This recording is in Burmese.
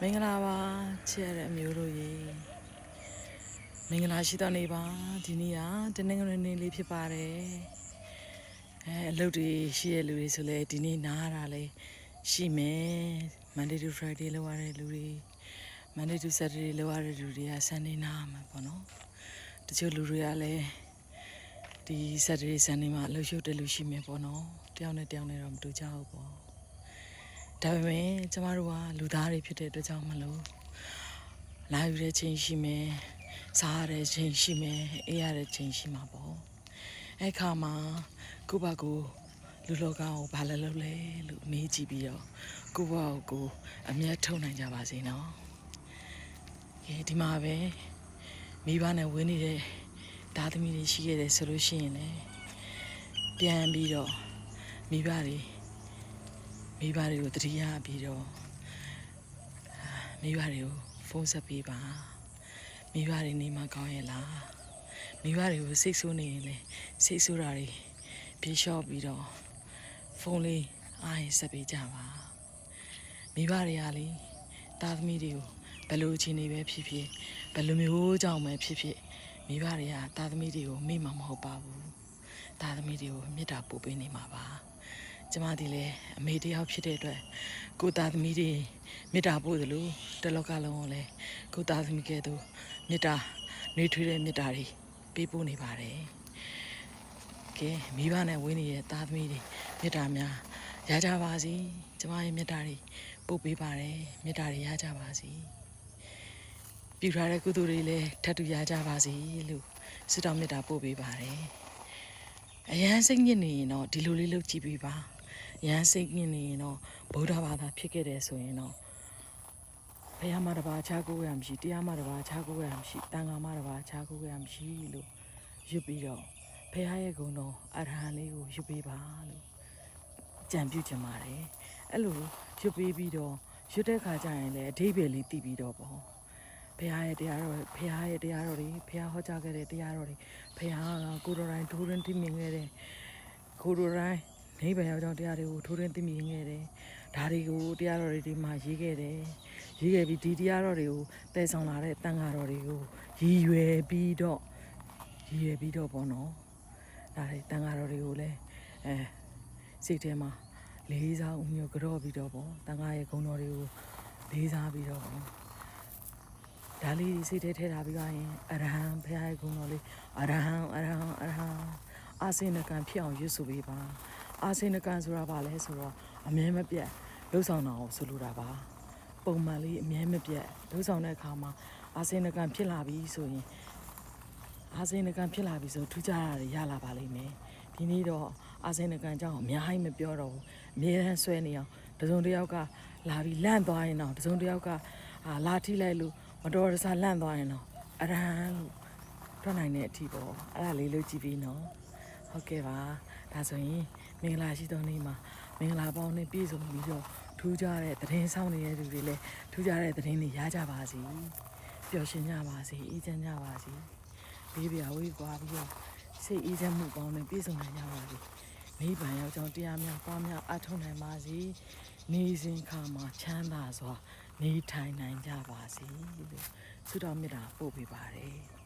မင်္ဂလာပါချစ်ရတဲ့အမျိုးတို့ရေမင်္ဂလာရှိသောနေ့ပါဒီနေ့ကတနင်္ဂနွေနေ့လေးဖြစ်ပါတယ်အဲအလုပ်တွေရှိတဲ့လူတွေဆိုလဲဒီနေ့နားရတာလဲရှိမယ် Monday to Friday လောက်ရတဲ့လူတွေ Monday to Saturday လောက်ရတဲ့လူတွေက Sunday နားမှာပေါ့နော်တချို့လူတွေကလည်းဒီ Saturday Sunday မှာအလုပ်ရှုပ်တဲ့လူရှိမယ်ပေါ့နော်တယောက်နဲ့တယောက်နဲ့တော့မတူကြဘူးပေါ့ ဒါပေမဲ့ကျမတို့ကလူသားတွေဖြစ်တဲ့အတွက်ကြောင့်မလို့လာယူတဲ့ချိန်ရှိမယ်စားရတဲ့ချိန်ရှိမယ်အေးရတဲ့ချိန်ရှိမှာပေါ့အဲ့ခါမှာကိုယ့်ဘာကိုလူလောကကိုဘာလဲလုပ်လဲလို့မေးကြည့်ပြီးတော့ကိုယ့်ဘာကိုအမျက်ထုတ်နိုင်ကြပါစေနော်ကဲဒီမှာပဲမိဘနဲ့ဝင်းနေတဲ့သားသမီးတွေရှိခဲ့တယ်ဆိုလို့ရှိရင်လည်းပြန်ပြီးတော့မိဘတွေ မိဘတွေကိုတတိယပြီးတော့အာမိဘတွေကိုဖုန်းဆက်ပေးပါမိဘတွေနေမှာကောင်းရဲ့လားမိဘတွေကိုစိတ်ဆိုးနေရင်လေစိတ်ဆိုးတာတွေပြေလျှော့ပြီးတော့ဖုန်းလေးအားရင်ဆက်ပေးကြပါမိဘတွေကလေတာသမီတွေကိုဘယ်လိုအခြေအနေပဲဖြစ်ဖြစ်ဘယ်လိုမျိုးကြောင့်ပဲဖြစ်ဖြစ်မိဘတွေကတာသမီတွေကိုမိမှာမဟုတ်ပါဘူးတာသမီတွေကိုမေတ္တာပို့ပေးနေမှာပါ ကျမဒီလေအမေတယောက်ဖြစ်တဲ့အတွက်ကိုသားသမီးတွေမေတ္တာပို့သလိုတစ်လောကလုံးကိုလည်းကိုသားသမီးကဲ့သို့မေတ္တာနှွေးထွေးတဲ့မေတ္တာတွေပေးပို့နေပါတယ်ကဲမိဘနဲ့ဝင်းနေတဲ့သားသမီးတွေမေတ္တာများရကြပါစေကျမရဲ့မေတ္တာတွေပို့ပေးပါတယ်မေတ္တာတွေရကြပါစေပြုထားတဲ့ကုသိုလ်တွေလည်းထပ်တူရကြပါစေလို့ဆုတောင်းမေတ္တာပို့ပေးပါတယ်အရန်စိတ်ညစ်နေရင်တော့ဒီလိုလေးလုပ်ကြည့်ပေးပါအ ရန်စိတ်ညစ်နေရင်တော့ဗုဒ္ဓဘာသာဖြစ်ခဲ့တယ်ဆိုရင်တော့ဘုရားမတစ်ပါးခြားကိုရမရှိတရားမတစ်ပါးခြားကိုရမရှိတန်ခါမတစ်ပါးခြားကိုရမရှိလို့ရွတ်ပြီးတော့ဘုရားရဲ့ဂုဏ်တော်အရဟံလေးကိုရွတ်ပေးပါလို့ကြံပြုချင်ပါတယ်အဲ့လိုရွတ်ပေးပြီးတော့ရွတ်တဲ့ခါကျရင်လည်းအဓိပ္ပာယ်လေးသိပြီးတော့ပေါ့ဖះရဲ့တရားတော်ဖះရဲ့တရားတော်တွေဖះဟောကြားခဲ့တဲ့တရားတော်တွေဖះကကိုတော်တိုင်းထိုးရင်းသိမြင်ခဲ့တဲ့ကိုတော်တိုင်း နိဗ္ဗာန်ရောက်ကြောင်းတရားတွေကိုထိုးရင်းသိမြင်ခဲ့တယ်ဒါတွေကိုတရားတော်တွေဒီမှာရေးခဲ့တယ်ရေးခဲ့ပြီးဒီတရားတော်တွေကိုတည်ဆောင်လာတဲ့တန်ဃာတော်တွေကိုရည်ရွယ်ပြီးတော့ရည်ရွယ်ပြီးတော့ပေါ့နော်ဒါတွေတန်ဃာတော်တွေကိုလည်းအဲစိတ်ထဲမှာလေးစားဦးမျိုးကြော့ပြီးတော့ပေါ့တန်ဃာရဲ့ဂုဏ်တော်တွေကိုလေးစားပြီးတော့ပေါ့ဒါလေးစိတ်ထဲထည့်ထားပြီးသွားရင်အရဟံဘုရားရဲ့ဂုဏ်တော်လေးအရဟံအရဟံအရဟံအာစိနကံဖြစ်အောင်ရွတ်ဆိုပေးပါ အာစိနကံဆိုတာဘာလဲဆိုတော့အမြဲမပြတ်လှုပ်ဆောင်တာကိုဆိုလိုတာပါပုံမှန်လေးအမြဲမပြတ်လှုပ်ဆောင်တဲ့အခါမှာအာစိနကံဖြစ်လာပြီဆိုရင်အာစိနကံဖြစ်လာပြီဆိုထူးခြားတာတွေရလာပါလိမ့်မယ်ဒီနေ့တော့အာစိနကံကြောင့်အများကြီးမပြောတော့ဘူးအမြဲတမ်းဆွဲနေအောင်တစ်စုံတစ်ယောက်ကလာပြီးလန့်သွားရင်တော့တစ်စုံတစ်ယောက်ကအာလာထိလိုက်လို့မတော်တဆလန့်သွားရင်တော့အရန်လို့ထွက်နိုင်တဲ့အထီပေါ့အဲ့ဒါလေးလုပ်ကြည့်ပြီးနော် ဟုတ်ကဲ့ပါဒါဆိုရင်မင်္ဂလာရှိသောနေ့မှာမင်္ဂလာပေါင်းနဲ့ပြည့်စုံပြီးတော့ထူးခြားတဲ့သတင်းဆောင်နေတဲ့သူတွေလည်းထူးခြားတဲ့သတင်းတွေရကြပါစေပျော်ရွှင်ကြပါစေအေးချမ်းကြပါစေဘေးပြဝေးကွာပြီးတော့စိတ်အေးချမ်းမှုပေါင်းနဲ့ပြည့်စုံနိုင်ကြပါစေမိဘယောက်ျောင်းတရားများပွားများအထောက်နိုင်ပါစေနေစဉ်ခါမှာချမ်းသာစွာနေထိုင်နိုင်ကြပါစေလို့ဆုတောင်းမေတ္တာပို့ပေးပါတယ်